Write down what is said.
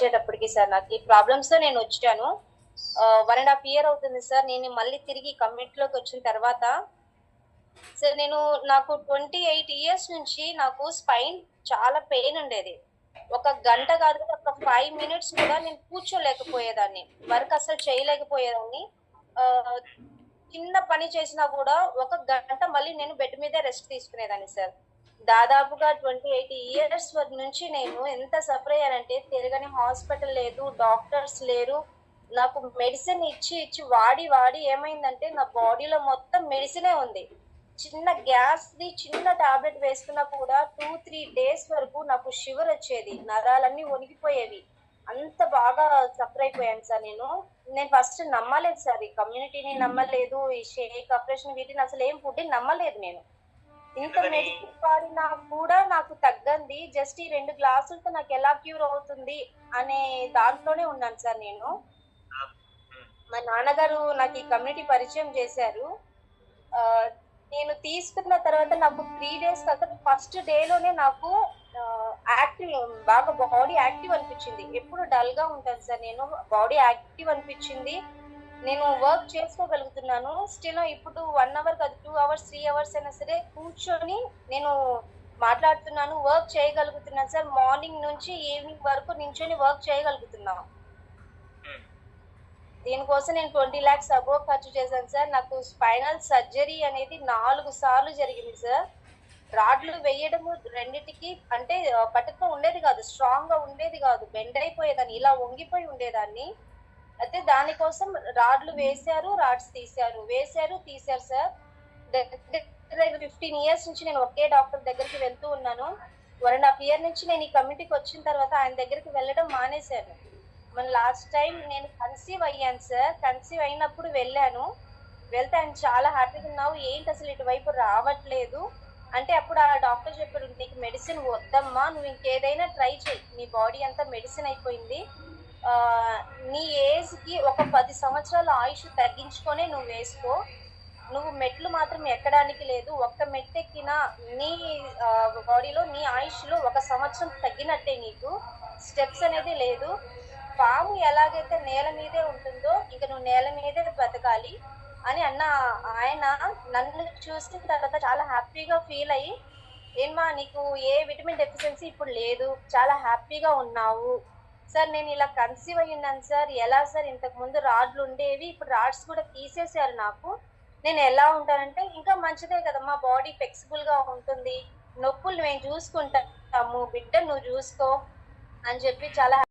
వచ్చేటప్పటికి సార్ నాకు ఈ ప్రాబ్లమ్స్తో నేను వచ్చాను. వన్ అండ్ హాఫ్ ఇయర్ అవుతుంది సార్. నేను మళ్ళీ తిరిగి కమ్యూనిటీ లోకి వచ్చిన తర్వాత సార్ నేను నాకు ట్వంటీ ఎయిట్ ఇయర్స్ నుంచి నాకు స్పైన్ చాలా పెయిన్ ఉండేది. ఒక గంట కాదు ఒక ఫైవ్ మినిట్స్ కూడా నేను కూర్చోలేకపోయేదాన్ని. వర్క్ అసలు చేయలేకపోయేదాన్ని. చిన్న పని చేసినా కూడా ఒక గంట మళ్ళీ నేను బెడ్ మీదే రెస్ట్ తీసుకునేదాన్ని సార్. దాదాపుగా ట్వంటీ ఎయిట్ ఇయర్స్ నుంచి నేను ఎంత సఫర్ అయ్యానంటే తిరగని హాస్పిటల్ లేదు డాక్టర్స్ లేరు. నాకు మెడిసిన్ ఇచ్చి ఇచ్చి వాడి వాడి ఏమైందంటే నా బాడీలో మొత్తం మెడిసినే ఉంది. చిన్న గ్యాస్ది చిన్న టాబ్లెట్ వేసుకున్నా కూడా టూ త్రీ డేస్ వరకు నాకు షివర్ వచ్చేది. నరాలన్నీ వణికిపోయేవి. అంత బాగా సఫర్ అయిపోయాను సార్ నేను. నేను ఫస్ట్ నమ్మలేదు సార్ ఈ కమ్యూనిటీని నమ్మలేదు. ఈ షేక్ ఆపరేషన్ వీటిని అసలు ఏం ఫుడ్ నమ్మలేదు నేను. ఇంత మెడిసిన్ వాడినా కూడా నాకు తగ్గంది. జస్ట్ ఈ రెండు గ్లాసులతో నాకు ఎలా క్యూర్ అవుతుంది అనే దాంట్లోనే ఉన్నాను సార్ నేను. మా నాన్నగారు నాకు ఈ కమ్యూనిటీ పరిచయం చేశారు. నేను తీసుకున్న తర్వాత నాకు త్రీ డేస్ తర్వాత ఫస్ట్ డేలోనే నాకు యాక్టివ్ బాగా బాడీ యాక్టివ్ అనిపించింది. ఎప్పుడు డల్గా ఉంటాను సార్ నేను. బాడీ యాక్టివ్ అనిపించింది. నేను వర్క్ చేసుకోగలుగుతున్నాను. స్టిల్ ఇప్పుడు వన్ అవర్ కాదు టూ అవర్స్ త్రీ అవర్స్ అయినా సరే కూర్చొని నేను మాట్లాడుతున్నాను వర్క్ చేయగలుగుతున్నాను సార్. మార్నింగ్ నుంచి ఈవినింగ్ వరకు నించొని వర్క్ చేయగలుగుతున్నాను దీనికోసం నేను ట్వంటీ ల్యాక్స్ అబోవ్ ఖర్చు చేశాను సార్. నాకు స్పైనల్ సర్జరీ అనేది నాలుగు సార్లు జరిగింది సార్. రాడ్లు వేయడము రెండిటికి అంటే పట్టుకో ఉండేది కాదు స్ట్రాంగ్గా ఉండేది కాదు. బెండ్ అయిపోయేదాన్ని ఇలా వంగిపోయి ఉండేదాన్ని. అయితే దానికోసం రాడ్లు వేశారు రాడ్స్ తీశారు. వేశారు తీశారు సార్ దగ్గర ఫిఫ్టీన్ ఇయర్స్ నుంచి నేను ఒకే డాక్టర్ దగ్గరికి వెళ్తూ ఉన్నాను. వన్ అండ్ హాఫ్ ఇయర్ నుంచి నేను ఈ కమిటీకి వచ్చిన తర్వాత ఆయన దగ్గరికి వెళ్ళడం మానేశాను. మన లాస్ట్ టైం నేను కన్సీవ్ అయ్యాను సార్ కన్సీవ్ అయినప్పుడు వెళ్ళాను. వెళ్తే ఆయన చాలా హ్యాపీగా ఉన్నావు. ఏంటి అసలు ఇటువైపు రావట్లేదు? అంటే అప్పుడు ఆ డాక్టర్ చెప్పారు నీకు మెడిసిన్ వద్దమ్మా. నువ్వు ఇంకేదైనా ట్రై చేయి నీ బాడీ అంతా మెడిసిన్ అయిపోయింది. నీ ఏజ్కి ఒక పది సంవత్సరాల ఆయుష్ తగ్గించుకొనే నువ్వు వేసుకో. నువ్వు మెట్లు మాత్రం ఎక్కడానికి లేదు. ఒక్క మెట్టు ఎక్కినా నీ బాడీలో నీ ఆయుష్లో ఒక సంవత్సరం తగ్గినట్టే నీకు. స్టెప్స్ అనేది లేదు. పాము ఎలాగైతే నేల మీదే ఉంటుందో ఇంకా నువ్వు నేల మీదే బ్రతకాలి అని అన్న ఆయన నన్ను చూసిన తర్వాత చాలా హ్యాపీగా ఫీల్ అయ్యి ఏమా నీకు ఏ విటమిన్ డెఫిషియన్సీ ఇప్పుడు లేదు. చాలా హ్యాపీగా ఉన్నావు. సార్ నేను ఇలా కన్సీవ్ అయి ఉన్నాను సార్. ఎలా సార్? ఇంతకు ముందు రాడ్లు ఉండేవి ఇప్పుడు రాడ్స్ కూడా తీసేశారు నాకు. నేను ఎలా ఉంటానంటే ఇంకా మంచిదే కదా మా బాడీ ఫ్లెక్సిబుల్గా ఉంటుంది. నొప్పులు మేము చూసుకుంటాము. బిడ్డ నువ్వు చూసుకో అని చెప్పి చాలా